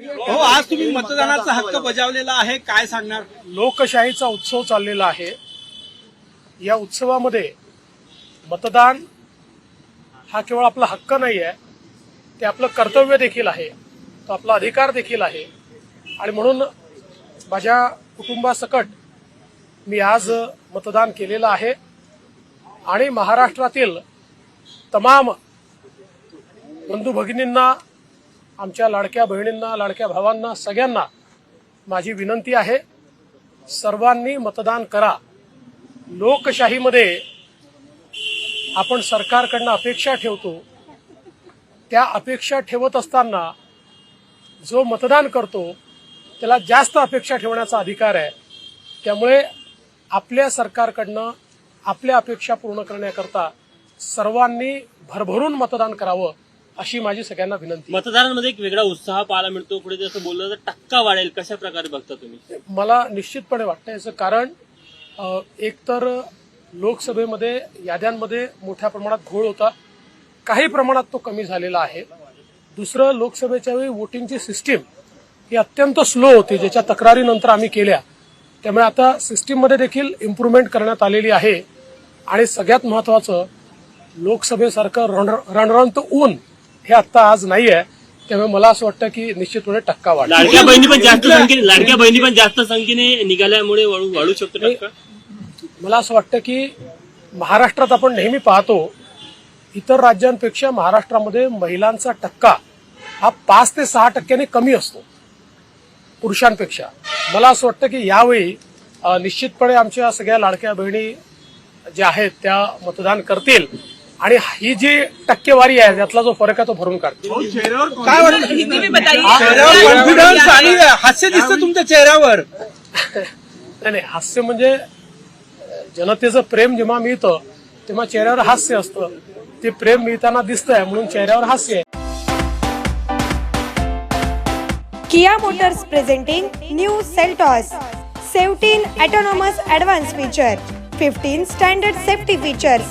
हो आज तुम्ही मतदानाचा हक्क बजावलेला आहे काय सांगणार? लोकशाहीचा उत्सव चाललेला आहे. या उत्सवामध्ये मतदान हा केवळ आपला हक्क नाही आहे ते आपलं कर्तव्य देखील आहे तो आपला अधिकार देखील आहे. आणि म्हणून माझ्या कुटुंबासकट मी आज मतदान केलेलं आहे. आणि महाराष्ट्रातील तमाम बंधू भगिनींना आमच्या लाडक्या बहिणींना लाडक्या भावांना सगळ्यांना माझी विनंती आहे सर्वांनी मतदान करा. लोकशाहीमध्ये आपण सरकारकडनं अपेक्षा ठेवतो. त्या अपेक्षा ठेवत असताना जो मतदान करतो त्याला जास्त अपेक्षा ठेवण्याचा अधिकार आहे. त्यामुळे आपल्या सरकारकडनं आपल्या अपेक्षा पूर्ण करण्याकरता सर्वांनी भरभरून मतदान करावं. अशी माझी सगळ्यांना विनंती. मतदारांमध्ये एक वेगळा उत्साह पाहायला मिळतो. पुढे जसं बोललं तर टक्का वाढेल. कशा प्रकारे बघता तुम्ही? मला निश्चितपणे वाटतं याचं कारण एकतर लोकसभेमध्ये याद्यांमध्ये मोठ्या प्रमाणात घोळ होता. काही प्रमाणात तो कमी झालेला आहे. दुसरं लोकसभेच्या वेळी वोटिंगची सिस्टीम ही अत्यंत स्लो होती. ज्याच्या तक्रारीनंतर आम्ही केल्या. त्यामुळे आता सिस्टीममध्ये देखील इम्प्रुव्हमेंट करण्यात आलेली आहे. आणि सगळ्यात महत्वाचं लोकसभेसारखं रण रणरणत ऊन हे आत्ता आज नाही आहे त्यामुळे मला असं वाटतं की निश्चितपणे टक्का वाढ लाडक्या बहिणी पण जास्त संख्येने लाडक्या बहिणी पण जास्त संख्येने निघाल्यामुळे वाढू वाढू शकतो टक्का? मला असं वाटतं की महाराष्ट्रात आपण नेहमी पाहतो इतर राज्यांपेक्षा महाराष्ट्रामध्ये महिलांचा टक्का हा पाच ते सहा टक्क्याने कमी असतो. पुरुषांपेक्षा. मला असं वाटतं की यावेळी अ, निश्चितपणे आमच्या सगळ्या लाडक्या बहिणी ज्या आहेत त्या मतदान करतील. आणि ही जी टक्केवारी आहे त्यातला जो फरक आहे तो भरून काढतील काय वाटतं? चेहऱ्यावर कॉन्फिडन्स आणि हास्य दिसतं तुमच्या चेहऱ्यावर. नाही नाही हास्य म्हणजे जनतेचं प्रेम जेव्हा मिळतं तेव्हा चेहऱ्यावर हास्य असतं. ते प्रेम मिळताना दिसतंय म्हणून चेहऱ्यावर हास्य आहे. Kia Motors presenting new Seltos. 17 autonomous advanced feature, 15 standard safety features,